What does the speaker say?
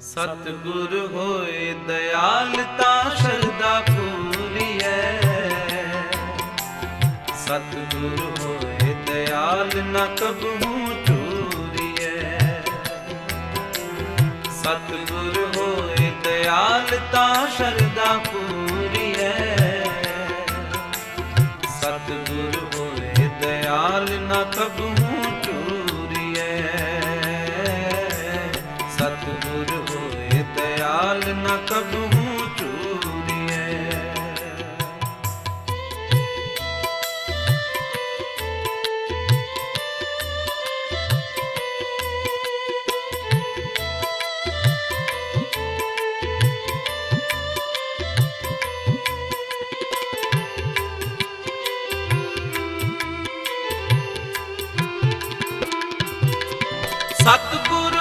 ਸਤਿਗੁਰ ਹੋਏ ਦਇਆਲ ਤਾਂ ਸ਼ਰਦਾ ਹੈ ਸਤਿਗੁਰ ਹੋਏ ਦਇਆਲ ਨਾ ਕਬਹੂ ਚੂਰੀਐ। ਸਤਿਗੁਰ ਹੋਏ ਦਇਆਲ ਸ਼ਰਦਾ ਪੂਰੀ ਹੈ ਸਤਿਗੁਰ ਹੋਏ ਦਇਆਲ ਨ ਕਬਹੂ ਦਇਆਲ ਨ ਕਬਹੂ ਚੂਰੀਐ ਸਤਿਗੁਰ